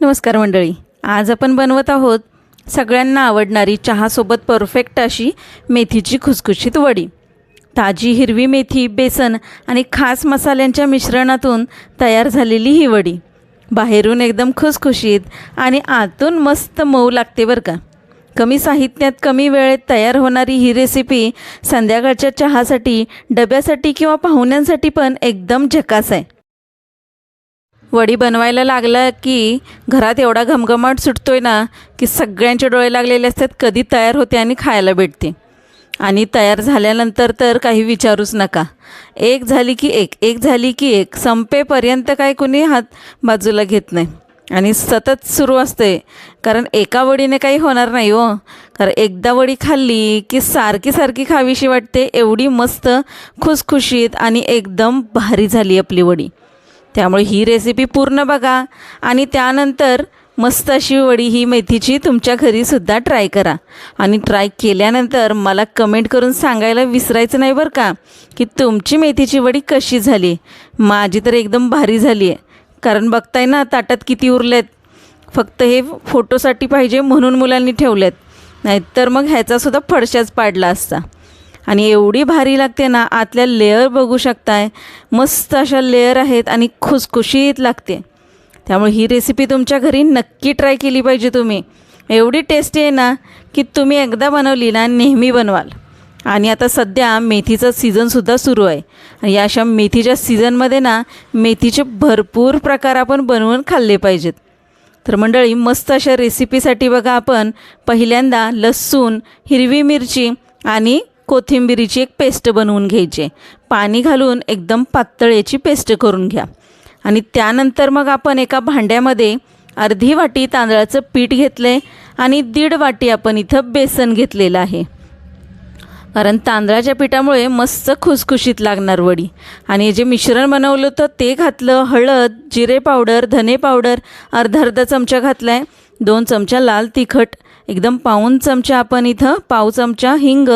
नमस्कार मंडळी. आज आपण बनवत आहोत सगळ्यांना आवडणारी चहासोबत परफेक्ट अशी मेथीची खुसखुशीत वडी. ताजी हिरवी मेथी बेसन आणि खास मसाल्यांच्या मिश्रणातून तयार झालेली ही वडी. बाहेरून एकदम खुसखुशीत आणि आतून मस्त मऊ लागते बरं का. कमी साहित्यात कमी वेळेत तयार होणारी ही रेसिपी संध्याकाळच्या चहासाठी डब्यासाठी किंवा पाहुण्यांसाठी पण एकदम झकास आहे. वडी बनवायला लागला की घरात एवढा घमघमाट सुटतो आहे ना की सगळ्यांचे डोळे लागलेले असतात कधी तयार होते आणि खायला भेटते. आणि तयार झाल्यानंतर तर काही विचारूच नका. एक झाली की एक एक झाली की एक. संपेपर्यंत काय कुणी हात बाजूला घेत नाही. आणि सतत सुरू असते. कारण एका वडीने काही होणार नाही हो. कारण एकदा वडी खाल्ली की सारखी सारखी खावीशी वाटते. एवढी मस्त खुसखुशीत आणि एकदम भारी झाली आपली वडी. त्यामुळे ही रेसिपी पूर्ण बघा. आणि त्यानंतर मस्त अशी वडी ही मेथीची तुमच्या घरीसुद्धा ट्राय करा. आणि ट्राय केल्यानंतर मला कमेंट करून सांगायला विसरायचं नाही बरं का की तुमची मेथीची वडी कशी झाली? माझी तर एकदम भारी झाली आहे कारण बघताय ना ताटात किती उरलेत. फक्त हे फोटोसाठी पाहिजे म्हणून मुलांनी ठेवलेत. नाहीतर मग ह्याचासुद्धा फडशाच पाडला असता. आणि एवढी भारी लागते ना आतल्या लेअर बघू शकताय. मस्त अशा लेअर आहेत आणि खुसखुशीत लागते. त्यामुळे ही रेसिपी तुमच्या घरी नक्की ट्राय केली पाहिजे तुम्ही. एवढी टेस्टी आहे ना की तुम्ही एकदा बनवली ना नेहमी बनवाल. आणि आता सध्या मेथीचा सीझनसुद्धा सुरू आहे. आणि या अशा मेथीच्या सीझनमध्ये ना मेथीचे भरपूर प्रकार आपण बनवून खाल्ले पाहिजेत. तर मंडळी मस्त अशा रेसिपीसाठी बघा आपण. पहिल्यांदा लसूण हिरवी मिरची आणि कोथिंबिरीची एक पेस्ट बनवून घ्यायची. पाणी घालून एकदम पातळ याची पेस्ट करून घ्या. आणि त्यानंतर मग आपण एका भांड्यामध्ये अर्धी वाटी तांदळाचं पीठ घेतलं आहे आणि दीड वाटी आपण इथं बेसन घेतलेलं आहे. कारण तांदळाच्या पिठामुळे मस्त खुसखुशीत लागणार वडी. आणि जे मिश्रण बनवलं होतं ते घातलं हळद जिरे पावडर धने पावडर अर्धा अर्धा चमचा घातला आहे दोन चमचा लाल तिखट एकदम पाऊन चमचा आपण इथं पाव चमचा हिंग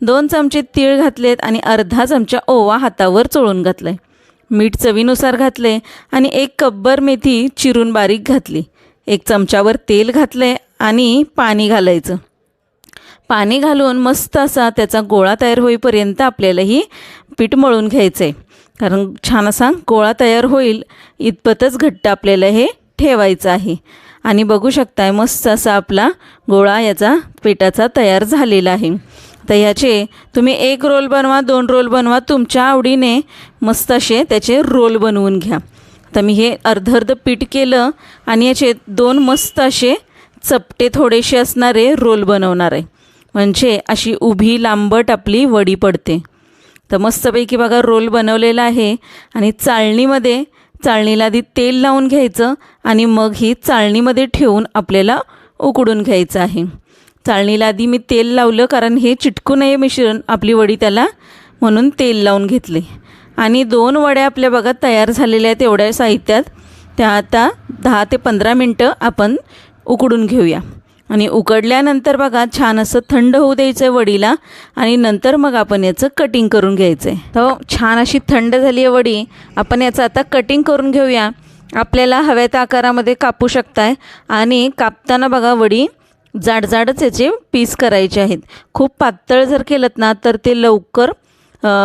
दोन चमचे तीळ घातलेत आणि अर्धा चमचा ओवा हातावर चोळून घातलं आहे मीठ चवीनुसार घातले आणि एक कब्बर मेथी चिरून बारीक घातली. एक चमच्यावर तेल घातले आणि पाणी घालायचं. पाणी घालून मस्त असा त्याचा गोळा तयार होईपर्यंत आपल्याला ही पीठ मळून घ्यायचं आहे कारण छान असा गोळा तयार होईल इतपतच घट्ट आपल्याला हे ठेवायचं आहे. आणि बघू शकताय मस्त असा आपला गोळा याचा पिठाचा तयार झालेला आहे. तर ह्याचे तुम्ही एक रोल बनवा दोन रोल बनवा तुमच्या आवडीने मस्त असे त्याचे रोल बनवून घ्या. तर मी हे अर्ध अर्ध पीठ केलं आणि याचे दोन मस्त असे चपटे थोडेसे असणारे रोल बनवणार आहे. म्हणजे अशी उभी लांबट आपली वडी पडते. तर मस्तपैकी बघा रोल बनवलेला आहे आणि चाळणीमध्ये चाळणीला आधी तेल लावून घ्यायचं आणि मग ही चाळणीमध्ये ठेवून आपल्याला उकडून घ्यायचं आहे. चाळणीला आधी मी तेल लावलं कारण हे चिटकू नये मिश्रण आपली वडी त्याला म्हणून तेल लावून घेतले. आणि दोन वड्या आपल्या बघा तयार झालेल्या आहेत एवढ्या साहित्यात. त्या आता दहा ते पंधरा मिनटं आपण उकडून घेऊया. आणि उकडल्यानंतर बघा छान असं थंड होऊ द्यायचं आहे वडीला आणि नंतर मग आपण याचं कटिंग करून घ्यायचं आहे तर छान अशी थंड झाली आहे वडी. आपण याचं आता कटिंग करून घेऊया. आपल्याला हव्या त्या आकारामध्ये कापू शकताय. आणि कापताना बघा वडी जाडजाडच याचे पीस करायचे आहेत. खूप पातळ जर केलं ना तर ते लवकर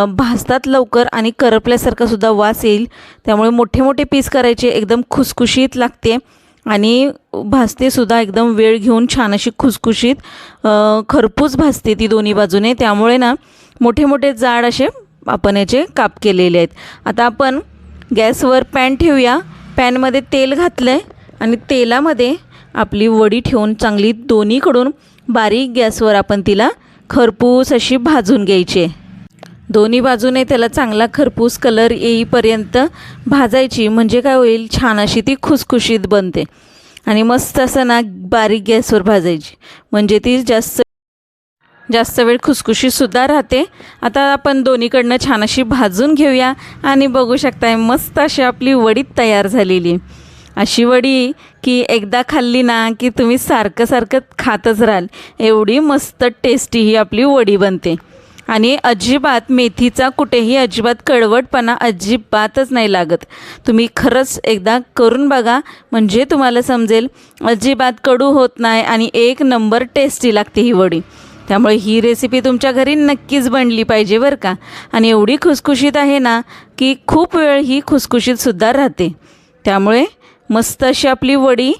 भाजतात लवकर आणि करपल्यासारखा सुद्धा वास येईल. त्यामुळे मोठे मोठे पीस करायचे. एकदम खुसखुशीत लागते. आणि भाजते सुद्धा एकदम वेळ घेऊन छान अशी खुसखुशीत खरपूस भाजते ती दोन्ही बाजूने. त्यामुळे ना मोठे मोठे जाड असे आपण याचे काप केलेले आहेत. आता आपण गॅसवर पॅन ठेवूया. पॅनमध्ये तेल घातलं आहे आणि तेलामध्ये आपली वडी ठेवून चांगली दोन्हीकडून बारीक गॅसवर आपण तिला खरपूस अशी भाजून घ्यायची आहे. दोन्ही बाजूने त्याला चांगला खरपूस कलर येईपर्यंत भाजायची. म्हणजे काय होईल? छान अशी ती खुसखुशीत बनते. आणि मस्त असं ना बारीक गॅसवर भाजायची. म्हणजे ती जास्त जास्त वेळ खुसखुशीतसुद्धा राहते. आता आपण दोन्हीकडनं छान अशी भाजून घेऊया. आणि बघू शकताय मस्त अशी आपली वडी तयार झालेली. अशी वडी की एकदा खाल्ली ना की तुम्ही सारखं सारखं खातच राहाल. एवढी मस्त टेस्टी ही आपली वडी बनते. आणि अजिबात मेथीचा कुठेही अजिबात कडवटपणा अजिबातच नाही लागत. तुम्ही खरंच एकदा करून बघा म्हणजे तुम्हाला समजेल अजिबात कडू होत नाही आणि एक नंबर टेस्टी लागते ही वडी. त्यामुळे ही रेसिपी तुमच्या घरी नक्कीच बनली पाहिजे बरं का. आणि एवढी खुसखुशीत आहे ना की खूप वेळ ही खुसखुशीतसुद्धा राहते. त्यामुळे मस्त अशी आपली वडी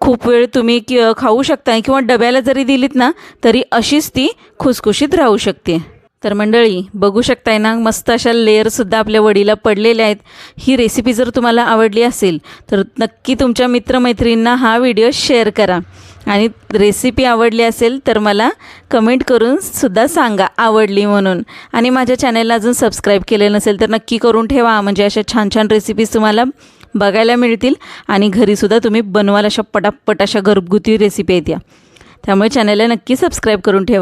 खूप वेळ तुम्ही कि खाऊ शकता किंवा डब्याला जरी दिलीत ना तरी अशीच ती खुसखुशीत राहू शकते. तर मंडळी बघू शकताय ना मस्त अशा लेअरसुद्धा आपल्या वडीला पडलेल्या आहेत. ही रेसिपी जर तुम्हाला आवडली असेल तर नक्की तुमच्या मित्रमैत्रिणींना हा व्हिडिओ शेअर करा. आणि रेसिपी आवडली असेल तर मला कमेंट करून सुद्धा सांगा आवडली म्हणून. आणि माझ्या चॅनलला अजून सबस्क्राईब केलेलं नसेल तर नक्की करून ठेवा. म्हणजे अशा छान छान रेसिपीज तुम्हाला बघायला मिळतील. आणि घरीसुद्धा तुम्ही बनवाल अशा पटापट अशा घरगुती रेसिपी आहेत या. त्यामुळे चॅनलला नक्की सबस्क्राईब करून ठेवा.